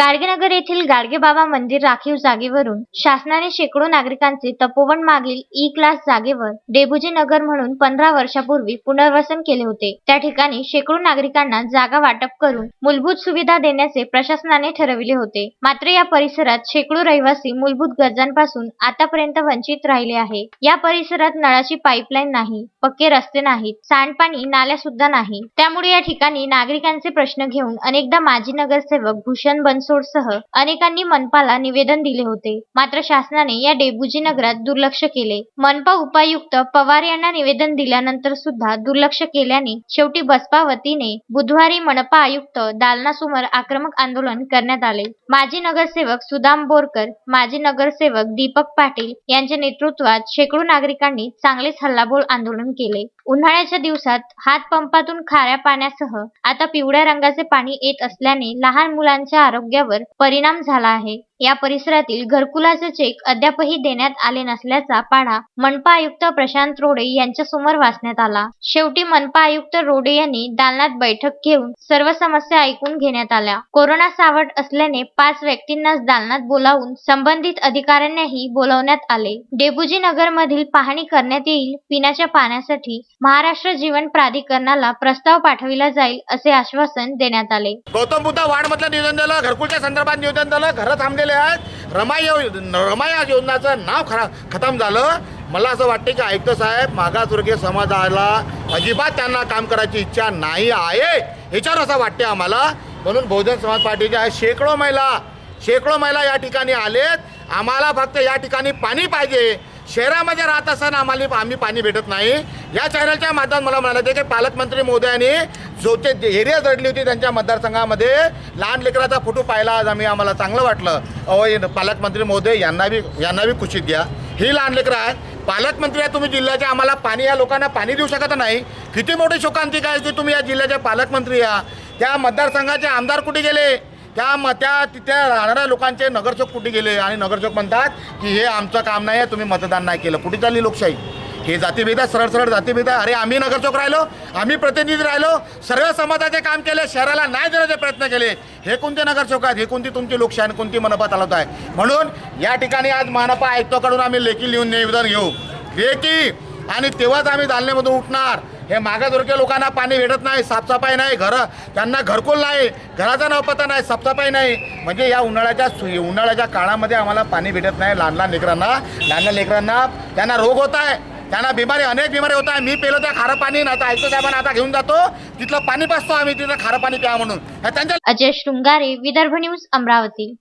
गाडगेनगर येथील गाडगेबाबा मंदिर राखीव जागेवरून शासनाने शेकडो नागरिकांचे तपोवन मागील ई क्लास जागेवर डेबुजी नगर म्हणून पंधरा वर्षापूर्वी पुनर्वसन केले होते. त्या ठिकाणी शेकडो नागरिकांना जागा वाटप करून मूलभूत सुविधा देण्याचे प्रशासनाने ठरविले होते. मात्र या परिसरात शेकडो रहिवासी मूलभूत गरजांपासून आतापर्यंत वंचित राहिले आहे. या परिसरात नळाची पाईपलाईन नाही पक्के रस्ते नाहीत सांडपाणी नाल्या सुद्धा नाही. त्यामुळे या ठिकाणी नागरिकांचे प्रश्न घेऊन अनेकदा माजी नगरसेवक भूषण बनसो सह अनेकांनी मनपाला निवेदन दिले होते. मात्र शासनाने या डेबुजी नगरात दुर्लक्ष केले. मनपा उपायुक्त पवार यांना निवेदन दिल्यानंतर सुद्धा दुर्लक्ष केल्याने शेवटी बसपा वतीने बुधवारी मनपा आयुक्त दालनासमोर आक्रमक आंदोलन करण्यात आले. माजी नगरसेवक सुदाम बोरकर माजी नगरसेवक दीपक पाटील यांच्या नेतृत्वात शेकडो नागरिकांनी चांगलेच हल्लाबोल आंदोलन केले. उन्हाळ्याच्या दिवसात हातपंपातून खाऱ्या पाण्यासह आता पिवळ्या रंगाचे पाणी येत असल्याने लहान मुलांच्या आरोग्यावर परिणाम झाला आहे. या परिसरातील घरकुलाचे चेक अद्यापही देण्यात आले नसल्याचा पाढा मनपा आयुक्त प्रशांत रोडे यांच्या समोर वाचण्यात आला. शेवटी मनपा आयुक्त रोडे यांनी दालनात बैठक घेऊन सर्व समस्या ऐकून घेण्यात आल्या. कोरोना सावट असल्याने पाच व्यक्तींनाच दालनात बोलावून संबंधित अधिकाऱ्यांनाही बोलावण्यात आले. डेबुजी नगर मधील पाहणी करण्यात येईल पिण्याच्या पाण्यासाठी महाराष्ट्र जीवन प्राधिकरणाला प्रस्ताव पाठविला जाईल असे आश्वासन देण्यात आले. गौतम बुद्ध वार्ड मधलं नियोजन झालं घरकुलच्या संदर्भात नियोजन झालं घरं थांबलेलं आहेत. रमाया यो- या योजनाचं नाव खरा खतम झालं. मला असं वाटते की आयुक्त साहेब मागासवर्गीय समाजाला अजिबात त्यांना काम करायची इच्छा नाही आहे. ह्याच्यावर असं वाटते आम्हाला. म्हणून बहुजन समाज पार्टीच्या शेकडो महिला शेकडो महिला या ठिकाणी आलेत. आम्हाला फक्त या ठिकाणी पाणी पाहिजे. शहरामध्ये राहत असताना आम्हाला आम्ही पाणी भेटत नाही. या चॅनलच्या माध्यमात मला म्हणाले की पालकमंत्री मोदयांनी जोचे ते एरिया जडली होती त्यांच्या मतदारसंघामध्ये लहान लेकराचा फोटो पाहिला. आज आम्ही आम्हाला चांगलं वाटलं. अहो पालकमंत्री महोदय यांना बी यांना बी खुशीत घ्या ही लहान लेकरं आहेत. पालकमंत्री आहे तुम्ही जिल्ह्याच्या आम्हाला पाणी या लोकांना पाणी देऊ शकत नाही. किती मोठी शोकांतिका आहे की तुम्ही या जिल्ह्याच्या पालकमंत्री या. त्या मतदारसंघाचे आमदार कुठे गेले? त्या म त्या तिथे राहणाऱ्या लोकांचे नगरसेवक कुठे गेले? आणि नगरसेवक म्हणतात की हे आमचं काम नाही आहे तुम्ही मतदान नाही केलं. कुठे चालली लोकशाही? हे जातीभेद सरळ सरळ जातीभेद अरे आम्ही नगरचोक राहिलो आम्ही प्रतिनिधी राहिलो सर्व समाजाचे काम केले शहराला नाही देण्याचे प्रयत्न केले. हे कोणते नगरचौक आहेत? हे कोणती तुमची लोकशाही कोणती मनपा चालवत आहे? म्हणून या ठिकाणी आज मनपा आयुक्ताकडून आम्ही लेखी लिहून निवेदन घेऊ. लेखी आणि तेव्हाच आम्ही दालनेमधून उठणार. हे मागासवर्गीय लोकांना पाणी भेटत नाही साफसफाई नाही घरं त्यांना घरकुल नाही घराचा नवपता नाही साफसफाई नाही. म्हणजे या उन्हाळ्याच्या उन्हाळ्याच्या काळामध्ये आम्हाला पाणी भेटत नाही लहान लहान लेकरांना लहान लहान लेकरांना त्यांना रोग होत आहे. त्यांना बिमारी अनेक बिमारी होत आहे. मी पेलो त्या खारं पाणी आता ऐकतो त्या साहेबांना आता घेऊन जातो. तिथलं पाणी पाचतो आम्ही तिथं खारं पाणी प्या म्हणून. त्यांच्या अजय शृंगारे विदर्भ न्यूज अमरावती.